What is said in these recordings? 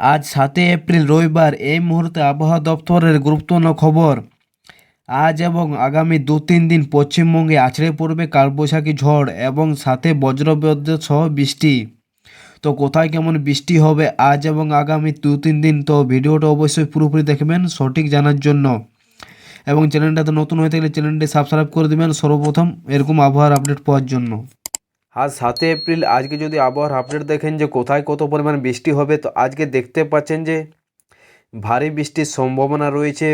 আজ সাতই এপ্রিল, রবিবার এই মুহূর্তে আবহাওয়া দপ্তরের গুরুত্বপূর্ণ খবর। আজ এবং আগামী দু তিন দিন পশ্চিমবঙ্গে আছড়ে পড়বে কালবৈশাখী ঝড় এবং সাথে বজ্রবিদ্যুৎ সহ বৃষ্টি। তো কোথায় কেমন বৃষ্টি হবে আজ এবং আগামী দু তিন দিন? তো ভিডিওটা অবশ্যই পুরোপুরি দেখবেন সঠিক জানার জন্য। এবং চ্যানেলটাতে নতুন হয়ে থাকলে চ্যানেলটি সাবস্ক্রাইব করে দেবেন সর্বপ্রথম এরকম আবহাওয়ার আপডেট পাওয়ার জন্য। আজ সাতই এপ্রিল, আজকে যদি আবহাওয়ার আপডেট দেখেন যে কোথায় কত পরিমাণ বৃষ্টি হবে, তো আজকে দেখতে পাচ্ছেন যে ভারী বৃষ্টির সম্ভাবনা রয়েছে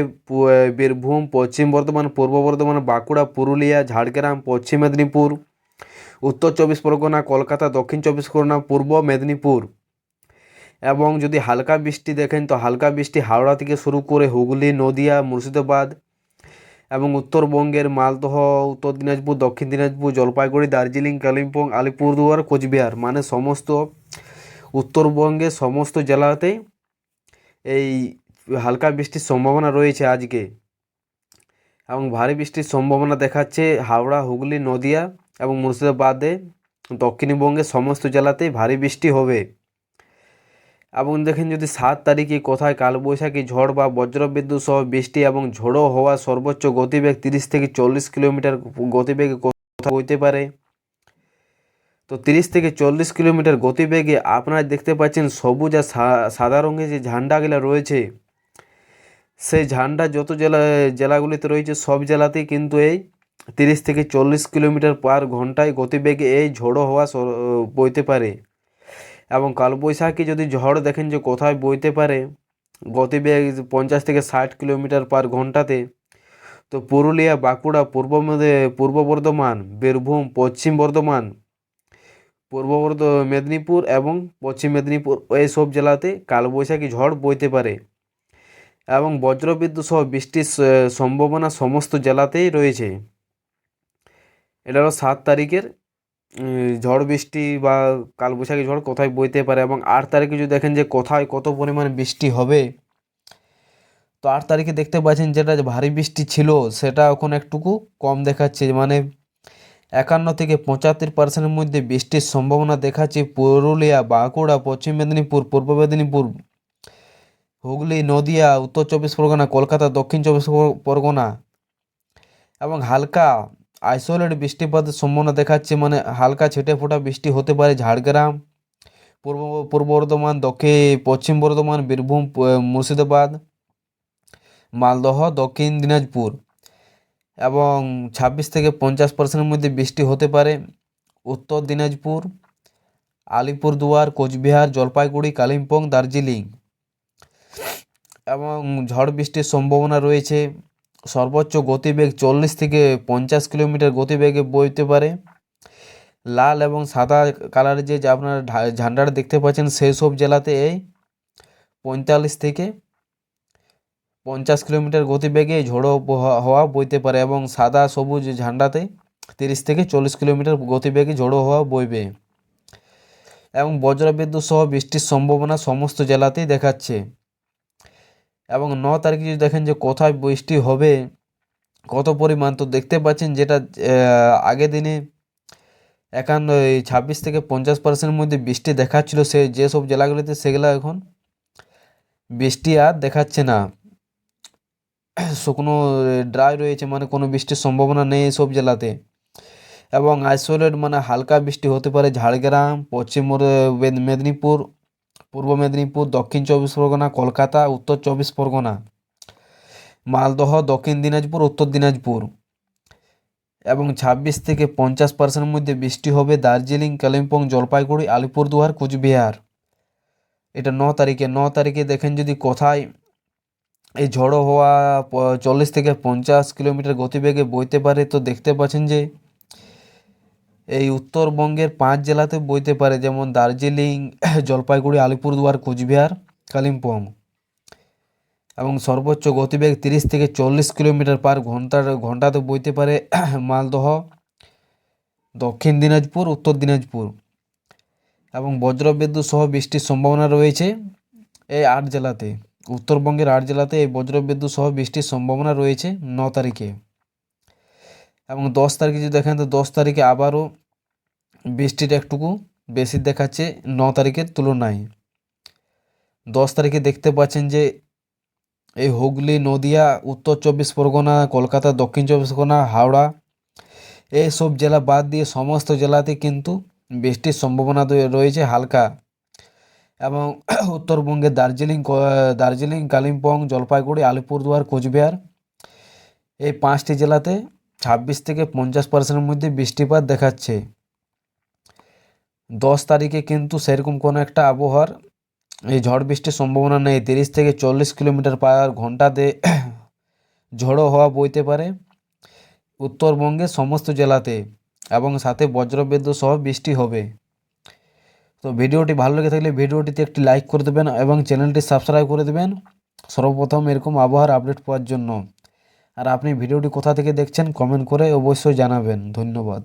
বীরভূম, পশ্চিম বর্ধমান, পূর্ব বর্ধমান, বাঁকুড়া, পুরুলিয়া, ঝাড়গ্রাম, পশ্চিম মেদিনীপুর, উত্তর চব্বিশ পরগনা, কলকাতা, দক্ষিণ চব্বিশ পরগনা, পূর্ব মেদিনীপুর। এবং যদি হালকা বৃষ্টি দেখেন, তো হালকা বৃষ্টি হাওড়া থেকে শুরু করে হুগলি, নদিয়া, মুর্শিদাবাদ এবং উত্তরবঙ্গের মালদহ, উত্তর দিনাজপুর, দক্ষিণ দিনাজপুর, জলপাইগুড়ি, দার্জিলিং, কালিম্পং, আলিপুরদুয়ার, কোচবিহার মানে সমস্ত উত্তরবঙ্গের সমস্ত জেলাতেই এই হালকা বৃষ্টির সম্ভাবনা রয়েছে আজকে। এবং ভারী বৃষ্টির সম্ভাবনা দেখাচ্ছে হাওড়া, হুগলি, নদিয়া এবং মুর্শিদাবাদে। দক্ষিণবঙ্গের সমস্ত জেলাতেই ভারী বৃষ্টি হবে। এবং দেখেন যদি সাত তারিখে কোথায় কালবৈশাখী ঝড় বা বজ্রবিদ্যুৎ সহ বৃষ্টি এবং ঝোড়ো হওয়া সর্বোচ্চ গতিবেগ তিরিশ থেকে চল্লিশ কিলোমিটার গতিবেগে কোথাও বইতে পারে। তো তিরিশ থেকে চল্লিশ কিলোমিটার গতিবেগে আপনারা দেখতে পাচ্ছেন সবুজ আর সাদা রঙের যে ঝান্ডাগুলো রয়েছে, সেই ঝান্ডা যত জেলা, জেলাগুলিতে রয়েছে সব জেলাতেই কিন্তু এই তিরিশ থেকে চল্লিশ কিলোমিটার পার ঘন্টায় গতিবেগে এই ঝোড়ো হওয়া বইতে পারে। এবং কালবৈশাখী যদি ঝড় দেখেন যে কোথায় বইতে পারে, গতিবেগ পঞ্চাশ থেকে ষাট কিলোমিটার পার ঘন্টাতে, তো পুরুলিয়া, বাঁকুড়া, পূর্ব পূর্ব বর্ধমান, বীরভূম, পশ্চিম বর্ধমান, পূর্ব বর্ধ, মেদিনীপুর এবং পশ্চিম মেদিনীপুর এইসব জেলাতে কালবৈশাখী ঝড় বইতে পারে। এবং বজ্রবিদ্যুৎ সহ বৃষ্টির সম্ভাবনা সমস্ত জেলাতেই রয়েছে। এটা হলো সাত তারিখের ঝড় বৃষ্টি বা কালবৈশাখী ঝড় কোথায় বইতে পারে এবং আট তারিখে যদি দেখেন যে কোথায় কত পরিমাণ বৃষ্টি হবে, তো আট তারিখে দেখতে পাচ্ছেন যেটা ভারী বৃষ্টি ছিল সেটা এখন একটুকু কম দেখাচ্ছে। মানে একান্ন থেকে পঁচাত্তর পার্সেন্টের মধ্যে বৃষ্টির সম্ভাবনা দেখাচ্ছে পুরুলিয়া, বাঁকুড়া, পশ্চিম মেদিনীপুর, পূর্ব মেদিনীপুর, হুগলি, নদিয়া, উত্তর চব্বিশ পরগনা, কলকাতা, দক্ষিণ চব্বিশ পরগনা এবং হালকা আইসোলেট বৃষ্টিপাতের সম্ভাবনা দেখাচ্ছে মানে হালকা ছেটে ফোটা বৃষ্টি হতে পারে ঝাড়গ্রাম, পূর্ব পূর্ব বর্ধমান, দক্ষিণ, পশ্চিম বর্ধমান, বীরভূম মুর্শিদাবাদ, মালদহ, দক্ষিণ দিনাজপুর এবং ছাব্বিশ থেকে পঞ্চাশ পার্সেন্টের মধ্যে বৃষ্টি হতে পারে। উত্তর দিনাজপুর, আলিপুরদুয়ার, কোচবিহার, জলপাইগুড়ি, কালিম্পং, দার্জিলিং এবং ঝড় বৃষ্টির সম্ভাবনা রয়েছে। সর্বোচ্চ গতিবেগ চল্লিশ থেকে পঞ্চাশ কিলোমিটার গতিবেগে বইতে পারে। লাল এবং সাদা কালারের যে আপনার ঝান্ডাটা দেখতে পাচ্ছেন, সেই সব জেলাতে এই পঁয়তাল্লিশ থেকে পঞ্চাশ কিলোমিটার গতিবেগে ঝোড়ো হওয়া বইতে পারে এবং সাদা সবুজ ঝান্ডাতে তিরিশ থেকে চল্লিশ কিলোমিটার গতিবেগে ঝোড়ো হওয়া বইবে। এবং বজ্রবিদ্যুৎ সহ বৃষ্টির সম্ভাবনা সমস্ত জেলাতেই দেখাচ্ছে। এবং ন তারিখে যদি দেখেন যে কোথায় বৃষ্টি হবে, কত পরিমাণ, তো দেখতে পাচ্ছেন যেটা আগের দিনে একান্ন ছাব্বিশ থেকে পঞ্চাশ পার্সেন্টের মধ্যে বৃষ্টি দেখাচ্ছিল সে, যেসব জেলাগুলিতে, সেগুলো এখন বৃষ্টি আর দেখাচ্ছে না। শুকনো ড্রাই রয়েছে মানে কোনো বৃষ্টির সম্ভাবনা নেই সব জেলাতে। এবং আইসোলেট মানে হালকা বৃষ্টি হতে পারে ঝাড়গ্রাম, পশ্চিম মেদিনীপুর পূর্ব মেদিনীপুর, দক্ষিণ চব্বিশ পরগনা, কলকাতা, উত্তর চব্বিশ পরগনা, মালদহ, দক্ষিণ দিনাজপুর, উত্তর দিনাজপুর এবং ছাব্বিশ থেকে পঞ্চাশ পার্সেন্টের মধ্যে বৃষ্টি হবে দার্জিলিং, কালিম্পং, জলপাইগুড়ি, আলিপুরদুয়ার, কুচবিহার। এটা ন তারিখে ন তারিখে দেখেন যদি কোথায় এই ঝড়ো হওয়া চল্লিশ থেকে পঞ্চাশ কিলোমিটার গতিবেগে বইতে পারে, তো দেখতে পাচ্ছেন যে এই উত্তরবঙ্গের পাঁচ জেলাতে বইতে পারে, যেমন দার্জিলিং, জলপাইগুড়ি, আলিপুরদুয়ার, কোচবিহার, কালিম্পং। এবং সর্বোচ্চ গতিবেগ তিরিশ থেকে চল্লিশ কিলোমিটার পার ঘণ্টার, ঘন্টাতে বইতে পারে মালদহ, দক্ষিণ দিনাজপুর, উত্তর দিনাজপুর। এবং বজ্রবিদ্যুৎ সহ বৃষ্টির সম্ভাবনা রয়েছে এই আট জেলাতে। উত্তরবঙ্গের আট জেলাতে এই বজ্রবিদ্যুৎ সহ বৃষ্টির সম্ভাবনা রয়েছে ন তারিখে। এবং দশ তারিখে যদি দেখেন, তো দশ তারিখে আবারও বৃষ্টিটা একটুকু বেশি দেখাচ্ছে ন তারিখের তুলনায়। দশ তারিখে দেখতে পাচ্ছেন যে এই হুগলি, নদিয়া, উত্তর চব্বিশ পরগনা, কলকাতা, দক্ষিণ চব্বিশ পরগনা, হাওড়া, এইসব জেলা বাদ দিয়ে সমস্ত জেলাতে কিন্তু বৃষ্টির সম্ভাবনা রয়ে- রয়েছে হালকা। এবং উত্তরবঙ্গে দার্জিলিং দার্জিলিং, কালিম্পং, জলপাইগুড়ি, আলিপুরদুয়ার, কোচবিহার, এই পাঁচটি জেলাতে ছাব্বিশ থেকে পঞ্চাশ পার্সেন্টের মধ্যে বৃষ্টিপাত দেখাচ্ছে। দশ তারিখে কিন্তু সেরকম কোনো একটা আবহাওয়ার এই ঝড় বৃষ্টির সম্ভাবনা নেই। তিরিশ থেকে চল্লিশ কিলোমিটার পার ঘন্টাতে ঝড়ো হওয়া বইতে পারে উত্তরবঙ্গের সমস্ত জেলাতে এবং সাথে বজ্রবিদ্যুৎ সহ বৃষ্টি হবে। তো ভিডিওটি ভালো লেগে থাকলে ভিডিওটিতে একটি লাইক করে দেবেন এবং চ্যানেলটি সাবস্ক্রাইব করে দেবেন। সর্বপ্রথম এরকম আবহাওয়ার আপডেট পাওয়ার জন্য। আর আপনি ভিডিওটি কোথা থেকে দেখছেন কমেন্ট করে অবশ্যই জানাবেন। ধন্যবাদ।